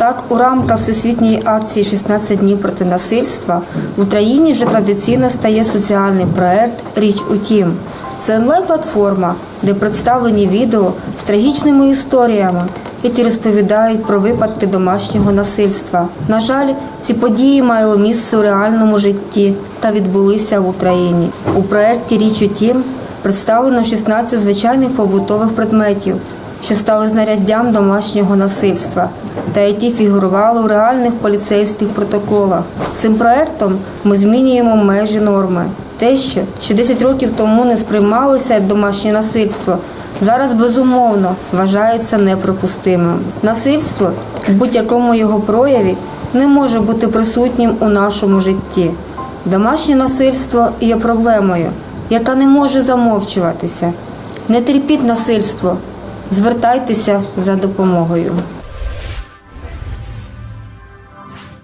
Так, у рамках всесвітньої акції «16 днів проти насильства в Україні вже традиційно стає соціальний проект Річ у тім. Це онлайн-платформа, де представлені відео з трагічними історіями, які розповідають про випадки домашнього насильства. На жаль, ці події мали місце у реальному житті та відбулися в Україні. У проєкті Річ у тім представлено 16 звичайних побутових предметів, що стали знаряддям домашнього насильства та які фігурували у реальних поліцейських протоколах. Цим проектом ми змінюємо межі норми. Те, що ще 10 років тому не сприймалося як домашнє насильство, зараз безумовно вважається неприпустимим. Насильство в будь-якому його прояві не може бути присутнім у нашому житті. Домашнє насильство є проблемою, яка не може замовчуватися. Не терпіть насильство, звертайтеся за допомогою.